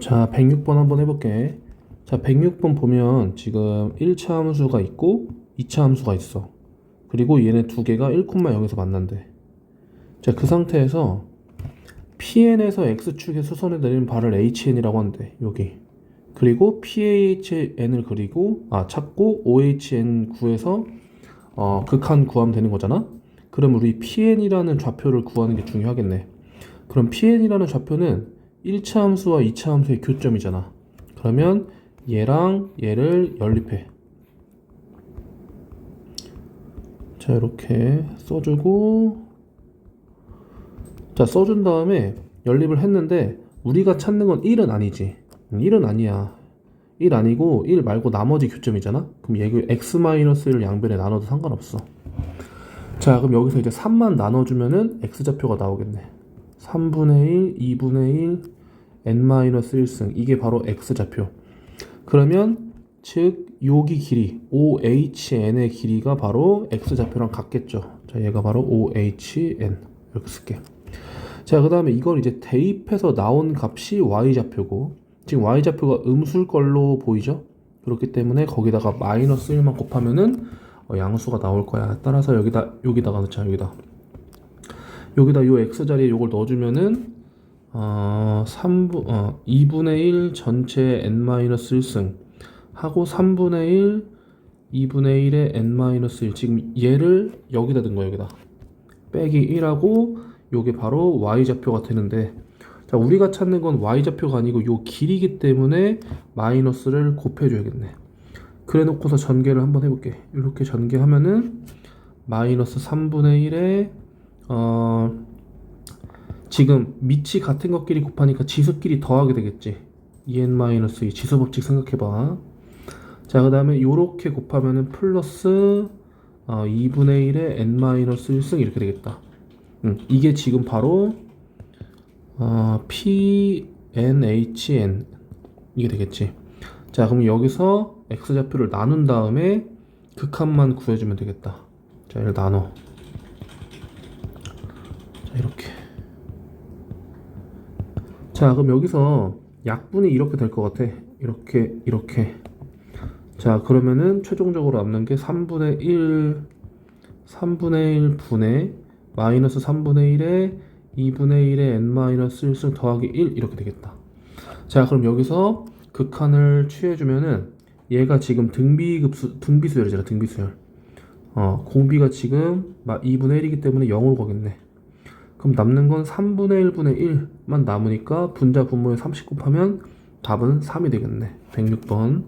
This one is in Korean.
자, 106번 한번 해볼게. 자, 106번 보면 지금 1차 함수가 있고 2차 함수가 있어. 그리고 얘네 두 개가 1,0에서 만난대. 자, 그 상태에서 PN에서 X축의 수선에 내리는 발을 HN이라고 한대. 여기. 그리고 PHN을 그리고 아 찾고 OHN 구해서 어, 극한 구하면 되는 거잖아. 그럼 우리 PN이라는 좌표를 구하는 게 중요하겠네. 그럼 PN이라는 좌표는 1차 함수와 2차 함수의 교점이잖아. 그러면 얘랑 얘를 연립해. 자, 이렇게 써주고, 자, 써준 다음에 연립을 했는데, 우리가 찾는 건 1은 아니지. 1은 아니야. 1 아니고, 1 말고 나머지 교점이잖아? 그럼 얘를 x-1을 양변에 나눠도 상관없어. 자, 그럼 여기서 이제 3만 나눠주면은 x좌표가 나오겠네. 3분의 1, 2분의 1, n-1승. 이게 바로 x좌표. 그러면 즉 여기 길이 OHN의 길이가 바로 x좌표랑 같겠죠. 자, 얘가 바로 OHN 이렇게 쓸게. 자, 그 다음에 이걸 이제 대입해서 나온 값이 y좌표고 지금 y좌표가 음수일 걸로 보이죠? 그렇기 때문에 거기다가 마이너스 1만 곱하면은 어, 양수가 나올 거야. 따라서 여기다 여기다가 넣자. 여기다. 여기다 요 x 자리에 요걸 넣어주면은 어, 3분, 어, 2분의 1 전체 n-1승 하고 3분의 1 2분의 1에 n-1 지금 얘를 여기다 든 거야 여기다. 빼기 1하고 요게 바로 y좌표가 되는데 자 우리가 찾는 건 y좌표가 아니고 요 길이기 때문에 마이너스를 곱해줘야겠네. 그래 놓고서 전개를 한번 해볼게. 이렇게 전개하면은 마이너스 3분의 1에 어 지금 밑이 같은 것끼리 곱하니까 지수끼리 더하게 되겠지. 2n-2 지수 법칙 생각해봐. 자 그 다음에 요렇게 곱하면은 플러스 어, 2분의 1에 n-1승 이렇게 되겠다. 음, 이게 지금 바로 어, PNHN 이게 되겠지. 자 그럼 여기서 x좌표를 나눈 다음에 극한만 구해주면 되겠다. 자 얘를 나눠 자 이렇게. 자 그럼 여기서 약분이 이렇게 될 것 같아. 이렇게 이렇게. 자 그러면은 최종적으로 남는 게 3분의 1 3분의 1 분의 마이너스 3분의 1에 2분의 1에 n-1승 더하기 1 이렇게 되겠다. 자 그럼 여기서 극한을 취해주면은 얘가 지금 등비급수 등비수열이잖아 등비수열. 어 공비가 지금 2분의 1이기 때문에 0으로 가겠네 그럼 남는 건 3분의 1분의 1만 남으니까 분자 분모에 30 곱하면 답은 3이 되겠네. 106번